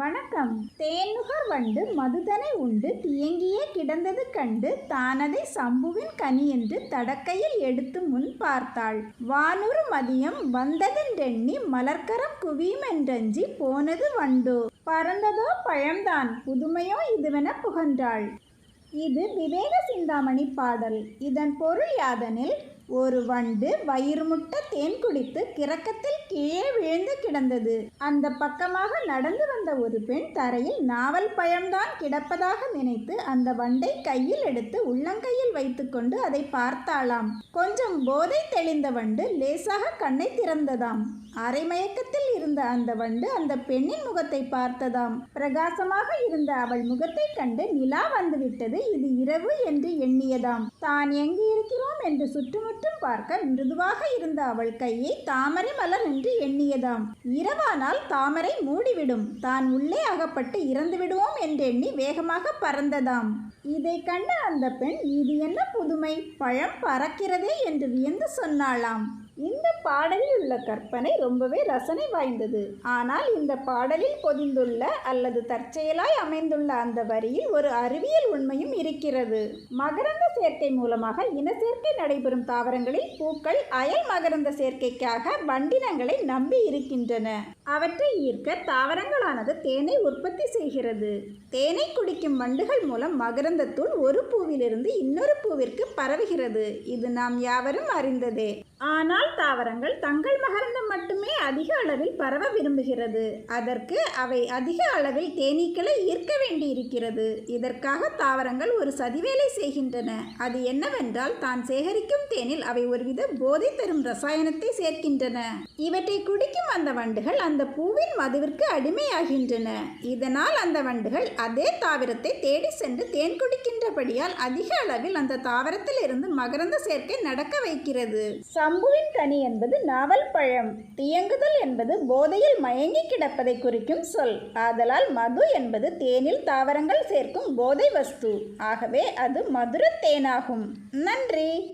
வணக்கம். தேன்நுகர் வண்டு மதுதனை உண்டு தியங்கியே கிடந்தது கண்டு தானதை சம்புவின் கனி என்று தடக்கையில் எடுத்து முன் பார்த்தாள். வானுறு மதியம் வந்ததென்றெண்ணி மலர்க்கரம் குவியுமென்றஞ்சி போனது வண்டு. பறந்ததோ பழம்தான் புதுமையோ இதுவென புகன்றாள். இது விவேக சிந்தாமணி பாடல். இதன் பொருள் யாதனில் ஒரு வண்டு வயிறு முட்ட தேன் குடித்து கிறக்கத்தில் கீழே விழுந்து கிடந்தது. அந்த பக்கமாக நடந்து வந்த ஒரு பெண் தரையில் நாவல் பழம்தான் கிடப்பதாக நினைத்து அந்த வண்டை கையில் எடுத்து உள்ளங்கையில் வைத்துக்கொண்டு அதை பார்த்தாளாம். கொஞ்சம் போதை தெளிந்த வண்டு லேசாக கண்ணை திறந்ததாம். அரைமயக்கத்தில் இருந்த அந்த வண்டு அந்த பெண்ணின் முகத்தை பார்த்ததாம். பிரகாசமாக இருந்த அவள் முகத்தை கண்டு நிலா வந்துவிட்டது. இது இரவு என்று எண்ணியதாம். தான் எங்கு இருக்கிறோம்? என்று சுற்றுமுற்றும் பார்க்க மிருதுவாக இருந்த அவள் கையை தாமரை மலர் என்று எண்ணியதாம். இரவானால் தாமரை மூடிவிடும். தான் உள்ளே அகப்பட்டு இறந்து விடுவோம் என்றெண்ணி வேகமாக பறந்ததாம். இதை கண்ட அந்த பெண் இது என்ன புதுமை? பழம் பறக்கிறதே என்று வியந்து சொன்னாளாம். இந்த பாடலில் உள்ள கற்பனை ரொம்பவே ரசனை வாய்ந்தது. ஆனால் இந்த பாடலில் பொதிந்துள்ள அல்லது தற்செயலாய் அமைந்துள்ள அந்த வரியில் ஒரு அறிவியல் உண்மையும் இருக்கிறது. மகரந்த சேர்க்கை மூலமாக இனச்சேர்க்கை நடைபெறும் தாவரங்களில் பூக்கள் அயல் மகரந்த சேர்க்கைக்காக வண்டினங்களை நம்பி இருக்கின்றன. அவற்றை ஈர்க்க தாவரங்களானது தேனை உற்பத்தி செய்கிறது. தேனை குடிக்கும் வண்டுகள் மூலம் மகரந்தத்தூள் ஒரு பூவிலிருந்து இன்னொரு பூவிற்கு பரவுகிறது. இது நாம் யாவரும் அறிந்ததே. ஆனால் தாவரங்கள் தங்கள் மகரந்தம் மட்டுமே அதிக அளவில் பரவ விரும்புகிறது. அதற்கு அவை அதிக அளவில் தேனீக்களை ஈர்க்க வேண்டியிருக்கிறது. இதற்காக தாவரங்கள் ஒரு சதிவேலை செய்கின்றன. அது என்னவென்றால் தான் சேகரிக்கும் தேனில் அவை ஒருவித போதை தரும் ரசாயனத்தை சேர்க்கின்றன. இவற்றை குடிக்கும் அந்த வண்டுகள் அந்த பூவின் மதுவிற்கு அடிமையாகின்றன. இதனால் அந்த வண்டுகள் அதே தாவரத்தை தேடி சென்று தேன் குடிக்கின்றபடியால் அதிக அளவில் அந்த தாவரத்தில் இருந்து மகரந்த சேர்க்கை நடக்க வைக்கிறது. சம்புவின் கனி என்பது நாவல் பழம். தியங்குதல் என்பது போதையில் மயங்கி கிடப்பதை குறிக்கும் சொல். ஆதலால் மது என்பது தேனில் தாவரங்கள் சேர்க்கும் போதை வஸ்து. ஆகவே அது மதுர தேனாகும். நன்றி!